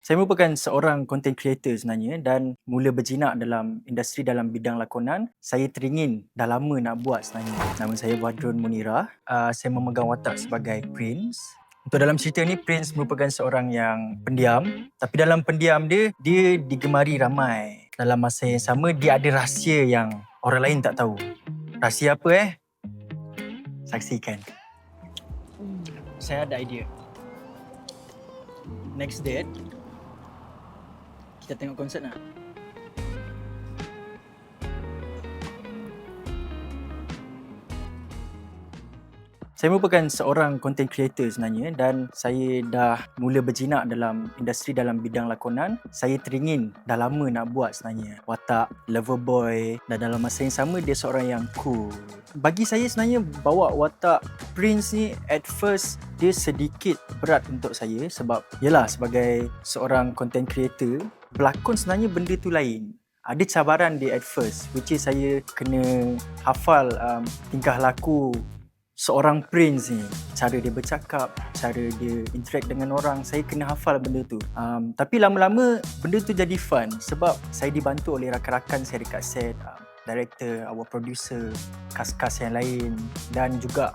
Saya merupakan seorang content creator sebenarnya dan mula berjinak dalam industri dalam bidang lakonan. Saya teringin dah lama nak buat sebenarnya. Nama saya Badrun Munira. Uh, saya memegang watak sebagai Prince. Untuk dalam cerita ni, Prince merupakan seorang yang pendiam. Tapi dalam pendiam dia, dia digemari ramai. Dalam masa yang sama, dia ada rahsia yang orang lain tak tahu. Rahsia apa eh? Saksikan. Saya ada idea. Next date, kita tengok konsert nak? Saya merupakan seorang content creator sebenarnya dan saya dah mula berjinak dalam industri dalam bidang lakonan. Saya teringin dah lama nak buat sebenarnya. Watak lover boy dan dalam masa yang sama dia seorang yang cool. Bagi saya sebenarnya bawa watak Prince ni at first dia sedikit berat untuk saya sebab yalah sebagai seorang content creator berlakon sebenarnya benda tu lain. Ada cabaran di at first which is saya kena hafal um, tingkah laku seorang prince ni. Cara dia bercakap cara dia interact dengan orang saya kena hafal benda tu. Um, tapi lama-lama benda tu jadi fun sebab saya dibantu oleh rakan-rakan saya dekat set um, director our producer kas-kas yang lain dan juga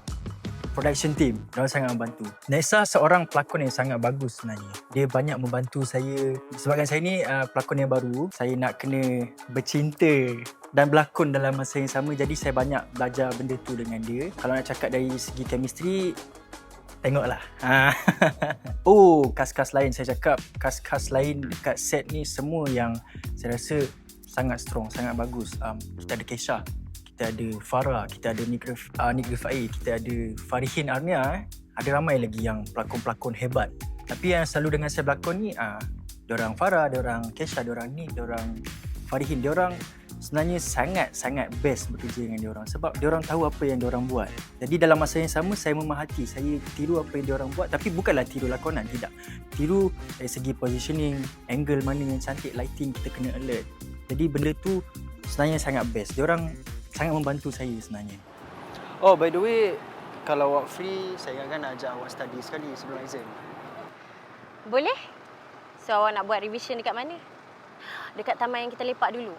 production team. Mereka sangat membantu. Nessa seorang pelakon yang sangat bagus sebenarnya. Dia banyak membantu saya. Sebabkan saya ni uh, pelakon yang baru, saya nak kena bercinta dan berlakon dalam masa yang sama. Jadi saya banyak belajar benda tu dengan dia. Kalau nak cakap dari segi chemistry, tengoklah. Oh, kas-kas lain saya cakap. Kas-kas lain dekat set ni semua yang saya rasa sangat strong, sangat bagus. Um, kita ada Kesha, kita ada Farah, kita ada Nick, Rif, uh, Rifai, kita ada Farihin Arnia. Eh. Ada ramai lagi yang pelakon-pelakon hebat. Tapi yang selalu dengan saya berlakon ni, uh, diorang Farah, diorang Kesha, diorang Nick, diorang Farihin, diorang sebenarnya sangat-sangat best bekerja dengan diorang sebab diorang tahu apa yang diorang buat. Jadi dalam masa yang sama saya memahati, saya tiru apa yang diorang buat tapi bukanlah tiru lakonan, tidak. Tiru dari segi positioning, angle mana yang cantik, lighting kita kena alert. Jadi benda tu sebenarnya sangat best. Diorang sangat membantu saya sebenarnya. Oh, by the way, kalau awak free, saya akan nak ajak awak study sekali sebelum exam. Boleh? So awak nak buat revision dekat mana? Dekat taman yang kita lepak dulu.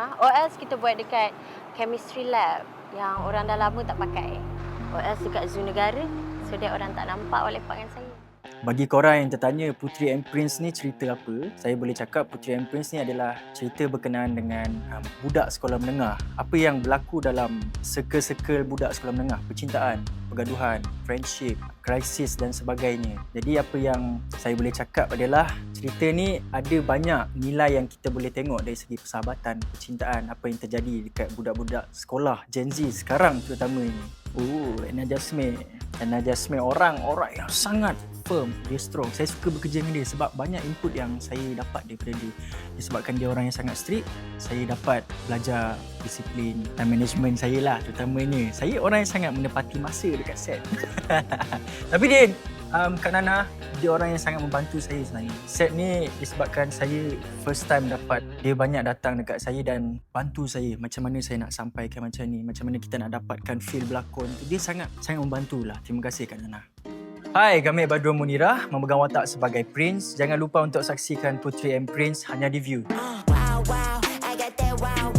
Ha? Or else kita buat dekat chemistry lab yang orang dah lama tak pakai. Or else dekat zoo negara so that orang tak nampak awak lepak dengan saya. Bagi korang yang tertanya Putri and Prince ni cerita apa, saya boleh cakap Putri and Prince ni adalah cerita berkenaan dengan um, budak sekolah menengah. Apa yang berlaku dalam circle-circle budak sekolah menengah, percintaan, pergaduhan, friendship, krisis dan sebagainya. Jadi apa yang saya boleh cakap adalah cerita ni ada banyak nilai yang kita boleh tengok dari segi persahabatan, percintaan, apa yang terjadi dekat budak-budak sekolah Gen Z sekarang terutama ini. Oh, Lena Jasmine. Lena Jasmine orang-orang yang sangat firm, dia strong. Saya suka bekerja dengan dia sebab banyak input yang saya dapat daripada dia. Disebabkan dia orang yang sangat strict, saya dapat belajar disiplin dan management saya lah terutamanya. Saya orang yang sangat menepati masa dekat set. Tapi dia, um, Kak Nana, dia orang yang sangat membantu saya sebenarnya. Set ni disebabkan saya first time dapat dia banyak datang dekat saya dan bantu saya macam mana saya nak sampaikan macam ni, macam mana kita nak dapatkan feel berlakon. Dia sangat sangat membantulah. Terima kasih Kak Nana. Hai, kami Badrun Munirah, memegang watak sebagai Prince. Jangan lupa untuk saksikan Putri and Prince hanya di View. Wow, wow, I got that wow,